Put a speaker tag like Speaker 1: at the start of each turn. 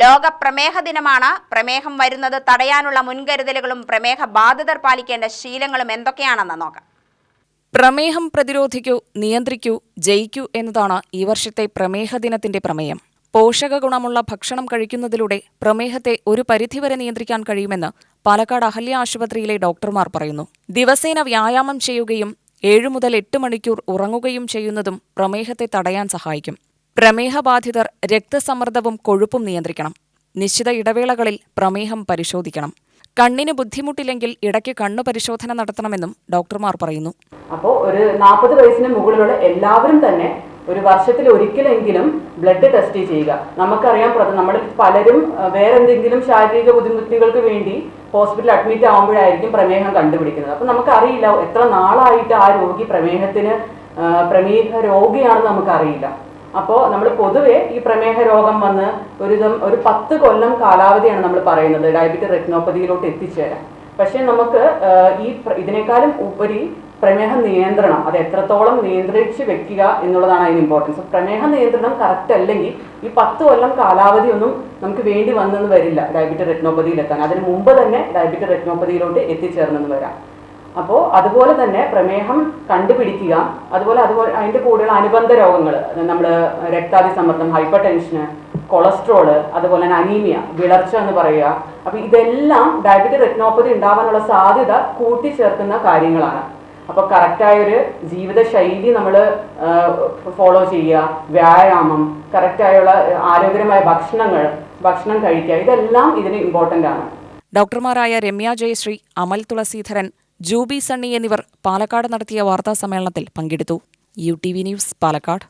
Speaker 1: ലോക പ്രമേഹ ദിനമാണ് പ്രമേഹം വരുന്നത് തടയാനുള്ള മുൻകരുതലുകളും പ്രമേഹ ബാധിതർ പാലിക്കേണ്ട ശീലങ്ങളും എന്തൊക്കെയാണെന്ന് നോക്കാം.
Speaker 2: പ്രമേഹം പ്രതിരോധിക്കൂ നിയന്ത്രിക്കൂ ജയിക്കൂ എന്നതാണ് ഈ വർഷത്തെ പ്രമേഹ ദിനത്തിന്റെ പ്രമേയം. പോഷക ഗുണമുള്ള ഭക്ഷണം കഴിക്കുന്നതിലൂടെ പ്രമേഹത്തെ ഒരു പരിധിവരെ നിയന്ത്രിക്കാൻ കഴിയുമെന്ന് പാലക്കാട് അഹല്യ ആശുപത്രിയിലെ ഡോക്ടർമാർ പറയുന്നു. ദിവസേന വ്യായാമം ചെയ്യുകയും ഏഴു മുതൽ എട്ട് മണിക്കൂർ ഉറങ്ങുകയും ചെയ്യുന്നതും പ്രമേഹത്തെ തടയാൻ സഹായിക്കും. പ്രമേഹബാധിതർ രക്തസമ്മർദ്ദവും കൊഴുപ്പും നിയന്ത്രിക്കണം. നിശ്ചിത ഇടവേളകളിൽ പ്രമേഹം പരിശോധിക്കണം. കണ്ണിന് ബുദ്ധിമുട്ടില്ലെങ്കിൽ ഇടയ്ക്ക് കണ്ണു പരിശോധന നടത്തണമെന്നും ഡോക്ടർമാർ പറയുന്നു.
Speaker 3: അപ്പോൾ ഒരു നാൽപ്പത് വയസ്സിന് മുകളിലുള്ള എല്ലാവരും തന്നെ ഒരു വർഷത്തിൽ ഒരിക്കലെങ്കിലും ബ്ലഡ് ടെസ്റ്റ് ചെയ്യുക. നമുക്കറിയാം നമ്മൾ പലരും വേറെ എന്തെങ്കിലും ശാരീരിക ബുദ്ധിമുട്ടുകൾക്ക് വേണ്ടി ഹോസ്പിറ്റലിൽ അഡ്മിറ്റ് ആകുമ്പോഴായിരിക്കും പ്രമേഹം കണ്ടുപിടിക്കുന്നത്. അപ്പം നമുക്കറിയില്ല എത്ര നാളായിട്ട് ആ രോഗി പ്രമേഹത്തിന് പ്രമേഹ രോഗിയാണെന്ന് നമുക്കറിയില്ല. അപ്പോൾ നമ്മൾ പൊതുവെ ഈ പ്രമേഹ രോഗം വന്ന് ഒരു ഒരു പത്ത് കൊല്ലം കാലാവധിയാണ് നമ്മൾ പറയുന്നത് ഡയബറ്റിക് റെറ്റിനോപ്പതിയിലോട്ട് എത്തിച്ചേരാൻ. പക്ഷേ നമുക്ക് ഈ ഇതിനേക്കാളും ഉപരി പ്രമേഹ നിയന്ത്രണം അത് എത്രത്തോളം നിയന്ത്രിച്ച് വെക്കുക എന്നുള്ളതാണ് അതിന് ഇമ്പോർട്ടൻസ് പ്രമേഹ നിയന്ത്രണം കറക്റ്റ് അല്ലെങ്കിൽ ഈ പത്ത് കൊല്ലം കാലാവധി ഒന്നും നമുക്ക് വേണ്ടി വന്നെന്ന് വരില്ല ഡയബറ്റിക് റെറ്റിനോപ്പതിയിലെത്താൻ. അതിന് മുമ്പ് തന്നെ ഡയബറ്റിക് റെറ്റിനോപ്പതിയിലോട്ട് എത്തിച്ചേർന്നെന്ന് വരാം. അപ്പോൾ അതുപോലെ തന്നെ പ്രമേഹം കണ്ടുപിടിക്കുക അതുപോലെ അതുപോലെ അതിന്റെ കൂടെയുള്ള അനുബന്ധ രോഗങ്ങൾ നമ്മൾ രക്താതിസമ്മർദ്ദം ഹൈപ്പർ ടെൻഷന് കൊളസ്ട്രോൾ അതുപോലെ തന്നെ അനീമിയ വിളർച്ച എന്ന് പറയുക. അപ്പോൾ ഇതെല്ലാം ഡയബറ്റിക് റെറ്റിനോപ്പതി ഉണ്ടാവാനുള്ള സാധ്യത കൂട്ടിച്ചേർക്കുന്ന കാര്യങ്ങളാണ്. അപ്പോൾ കറക്റ്റായൊരു ജീവിതശൈലി നമ്മൾ ഫോളോ ചെയ്യുക വ്യായാമം കറക്റ്റായുള്ള ആരോഗ്യകരമായ ഭക്ഷണങ്ങൾ ഭക്ഷണം കഴിക്കുക ഇതെല്ലാം ഇതിന് ഇമ്പോർട്ടന്റ് ആണ്.
Speaker 2: ഡോക്ടർമാരായ രമ്യ ജയശ്രീ അമൽ തുളസീധരൻ ജൂബി സണ്ണി എന്നിവർ പാലക്കാട് നടത്തിയ വാർത്താ സമ്മേളനത്തിൽ പങ്കെടുത്തു. U T V news Palakkad.